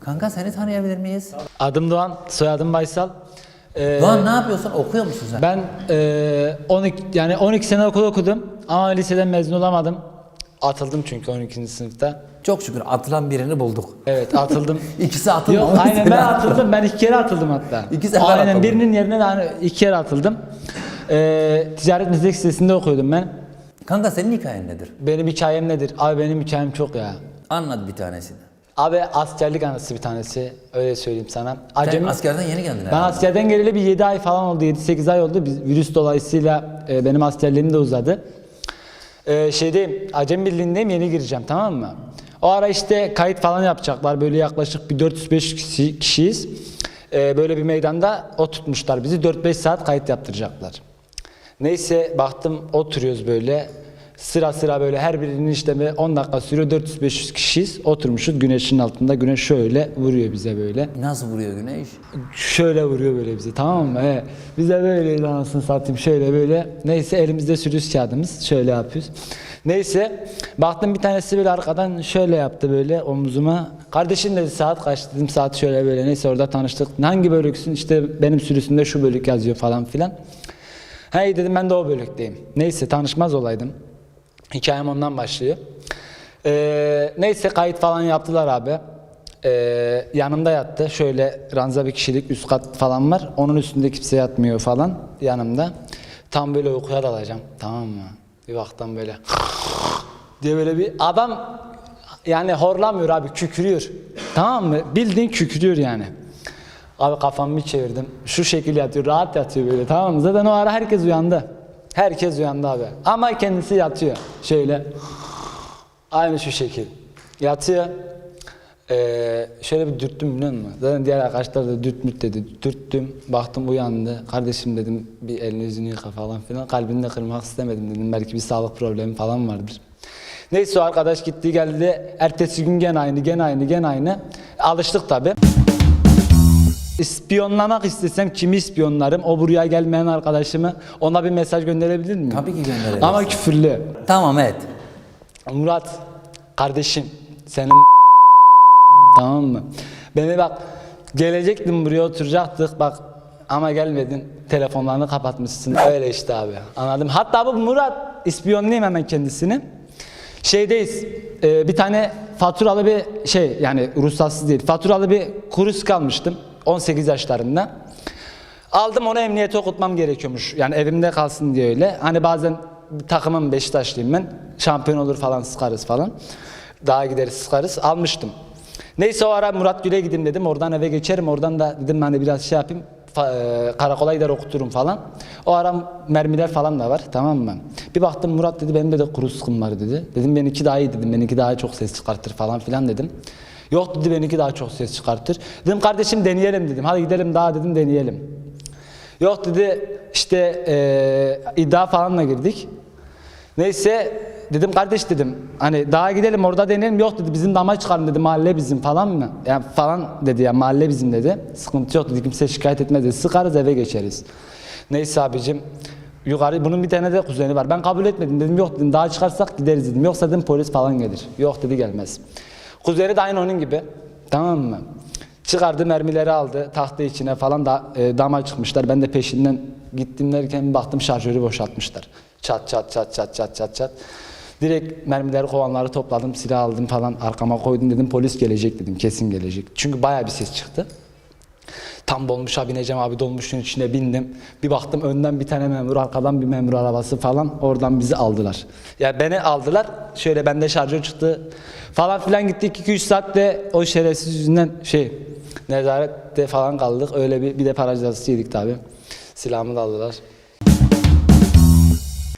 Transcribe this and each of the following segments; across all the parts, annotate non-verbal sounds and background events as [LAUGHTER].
Kanka seni tanıyabilir miyiz? Adım Doğan, soyadım Baysal. Ee, Doğan ne yapıyorsun? Okuyor musun sen? Ben e, 12 yani 12 sene okul okudum ama liseden mezun olamadım. Atıldım çünkü 12. sınıfta. Çok şükür atılan birini bulduk. Evet atıldım. [LAUGHS] İkisi atıldı. Yok aynen ben atıldım. Ben iki kere atıldım hatta. İki sefer Aynen atıldın. birinin yerine de hani iki kere atıldım. Ee, ticaret meslek sitesinde okuyordum ben. Kanka senin hikayen nedir? Benim hikayem nedir? Abi benim hikayem çok ya. Anlat bir tanesini. Abi askerlik anısı bir tanesi. Öyle söyleyeyim sana. Sen Acemi, askerden yeni geldin Ben herhalde. askerden geleli bir 7 ay falan oldu. 7-8 ay oldu. Biz, virüs dolayısıyla e, benim askerliğim de uzadı. E, şeydeyim, Acem Birliği'ndeyim yeni gireceğim tamam mı? O ara işte kayıt falan yapacaklar. Böyle yaklaşık bir 405 kişi, kişiyiz. E, böyle bir meydanda o tutmuşlar bizi. 4-5 saat kayıt yaptıracaklar. Neyse baktım oturuyoruz böyle. Sıra sıra böyle her birinin işlemi 10 dakika sürüyor. 400-500 kişiyiz. Oturmuşuz güneşin altında. Güneş şöyle vuruyor bize böyle Nasıl vuruyor güneş? şöyle vuruyor böyle bize tamam mı? He. Bize böyle anasını satayım şöyle böyle. Neyse elimizde sürüs kağıdımız şöyle yapıyoruz. Neyse baktım bir tanesi böyle arkadan şöyle yaptı böyle omzuma. Kardeşim dedi saat kaç dedim saat şöyle böyle neyse orada tanıştık. Hangi bölüksün işte benim sürüsümde şu bölük yazıyor falan filan. Hey dedim ben de o bölükteyim. Neyse tanışmaz olaydım. Hikayem ondan başlıyor. Ee, neyse kayıt falan yaptılar abi. Ee, yanımda yattı. Şöyle ranza bir kişilik üst kat falan var. Onun üstünde kimse yatmıyor falan yanımda. Tam böyle uykuya dalacağım. Tamam mı? Bir baktım böyle [LAUGHS] diye böyle bir adam yani horlamıyor abi kükürüyor. Tamam mı? Bildiğin kükürüyor yani. Abi kafamı bir çevirdim. Şu şekil yatıyor. Rahat yatıyor böyle tamam mı? Zaten o ara herkes uyandı. Herkes uyandı abi. Ama kendisi yatıyor. Şöyle. Aynı şu şekil. Yatıyor. Ee, şöyle bir dürttüm biliyor musun? Zaten diğer arkadaşlar da dürtmüt dedi. Dürttüm. Baktım uyandı. Kardeşim dedim bir elini yüzünü yıka falan filan. Kalbini de kırmak istemedim dedim. Belki bir sağlık problemi falan vardır. Neyse o arkadaş gitti geldi. Ertesi gün gene aynı, gene aynı, gene aynı. Alıştık tabi. İspiyonlamak istesem kimi ispiyonlarım? O buraya gelmeyen arkadaşımı ona bir mesaj gönderebilir miyim? Tabii ki gönderebilirsin. Ama küfürlü. Tamam evet. Murat kardeşim senin [LAUGHS] tamam mı? Beni bak gelecektim buraya oturacaktık bak ama gelmedin telefonlarını kapatmışsın öyle işte abi anladım. Hatta bu Murat ispiyonlayayım hemen kendisini. Şeydeyiz e, bir tane faturalı bir şey yani ruhsatsız değil faturalı bir kurus kalmıştım 18 yaşlarında. Aldım onu emniyete okutmam gerekiyormuş. Yani evimde kalsın diye öyle. Hani bazen takımım Beşiktaşlıyım ben. Şampiyon olur falan sıkarız falan. Daha gideriz sıkarız. Almıştım. Neyse o ara Murat Gül'e gideyim dedim. Oradan eve geçerim. Oradan da dedim hani biraz şey yapayım. e, karakola gider okuturum falan. O ara mermiler falan da var tamam mı? Bir baktım Murat dedi benim de kuru sıkım var dedi. Dedim benimki daha iyi dedim. Benimki daha çok ses çıkartır falan filan dedim. Yok dedi benimki daha çok ses çıkartır. Dedim kardeşim deneyelim dedim. Hadi gidelim daha dedim deneyelim. Yok dedi işte eee iddia falanla girdik. Neyse dedim kardeş dedim hani daha gidelim orada deneyelim yok dedi bizim dama çıkarın dedi mahalle bizim falan mı? Yani falan dedi ya mahalle bizim dedi. Sıkıntı yok dedi kimse şikayet etmez dedi sıkarız eve geçeriz. Neyse abicim yukarı bunun bir tane de kuzeni var. Ben kabul etmedim dedim yok dedim daha çıkarsak gideriz dedim. Yoksa dedim polis falan gelir. Yok dedi gelmez. Kuzeni de aynı onun gibi. Tamam mı? Çıkardı mermileri aldı tahtı içine falan da e, dama çıkmışlar. Ben de peşinden gittim derken baktım şarjörü boşaltmışlar. Çat çat çat çat çat çat çat. Direkt mermileri kovanları topladım silah aldım falan arkama koydum dedim polis gelecek dedim kesin gelecek. Çünkü baya bir ses çıktı. Tam dolmuşa bineceğim abi dolmuşun içine bindim. Bir baktım önden bir tane memur arkadan bir memur arabası falan oradan bizi aldılar. Yani beni aldılar şöyle bende şarjör çıktı falan filan gittik 2-3 saatte o şerefsiz yüzünden şey nezarette falan kaldık. Öyle bir, bir de para yedik tabi. Silahımı da aldılar.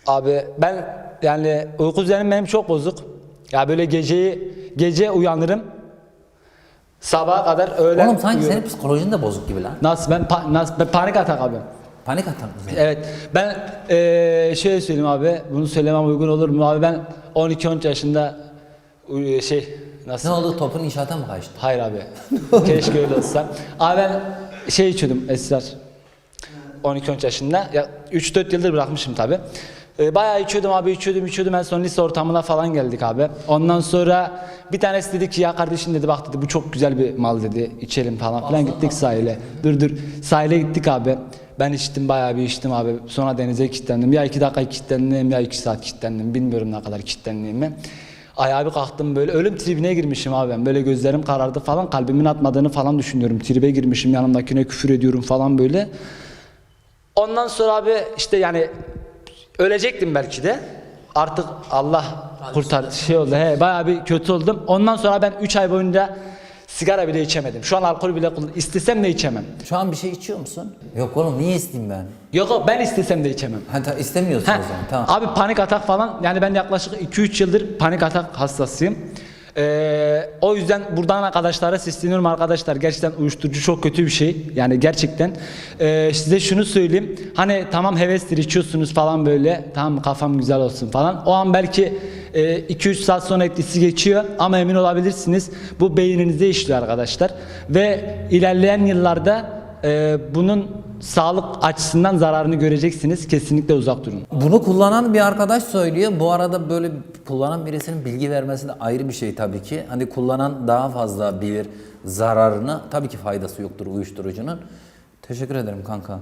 Abi ben yani uyku düzenim benim çok bozuk. Ya böyle geceyi gece uyanırım. Sabaha kadar öğlen Oğlum sanki uyuyorum. senin psikolojin de bozuk gibi lan. Nasıl ben pa- nasıl ben panik atak abi. Panik atak? Evet. Ben eee şöyle söyleyeyim abi. Bunu söylemem uygun olur mu abi? Ben 12-13 yaşında uy- şey nasıl? Ne oldu topun inşaata mı kaçtı? Hayır abi. [LAUGHS] Keşke öyle olsa. Abi ben şey içiyordum esrar. 12-13 yaşında. Ya 3-4 yıldır bırakmışım tabi. E, bayağı içiyordum abi içiyordum içiyordum en son lise ortamına falan geldik abi. Ondan sonra bir tanesi dedi ki ya kardeşim dedi bak dedi bu çok güzel bir mal dedi içelim falan filan gittik sahile. Dur dur sahile gittik abi. Ben içtim bayağı bir içtim abi. Sonra denize kilitlendim. Ya iki dakika kilitlendim ya iki saat kilitlendim. Bilmiyorum ne kadar kilitlendiğimi. Ayağa bir kalktım böyle ölüm tribine girmişim abi ben. Böyle gözlerim karardı falan. Kalbimin atmadığını falan düşünüyorum. Tribe girmişim yanımdakine küfür ediyorum falan böyle. Ondan sonra abi işte yani ölecektim belki de. Artık Allah kurtar şey oldu. He, bayağı bir kötü oldum. Ondan sonra ben 3 ay boyunca sigara bile içemedim. Şu an alkol bile kullan- istesem de içemem. Şu an bir şey içiyor musun? Yok oğlum niye isteyeyim ben? Yok yok ben istesem de içemem. Ha, ta- istemiyorsun o zaman tamam. Abi panik atak falan yani ben yaklaşık 2-3 yıldır panik atak hastasıyım. Ee, o yüzden buradan arkadaşlara sesleniyorum arkadaşlar. Gerçekten uyuşturucu çok kötü bir şey. Yani gerçekten. Ee, size şunu söyleyeyim. Hani tamam hevestir içiyorsunuz falan böyle. Tamam kafam güzel olsun falan. O an belki 2-3 saat sonra etkisi geçiyor ama emin olabilirsiniz. Bu beyninize işliyor arkadaşlar. Ve ilerleyen yıllarda e, bunun sağlık açısından zararını göreceksiniz. Kesinlikle uzak durun. Bunu kullanan bir arkadaş söylüyor. Bu arada böyle kullanan birisinin bilgi vermesi de ayrı bir şey tabii ki. Hani kullanan daha fazla bilir zararını. Tabii ki faydası yoktur uyuşturucunun. Teşekkür ederim kanka.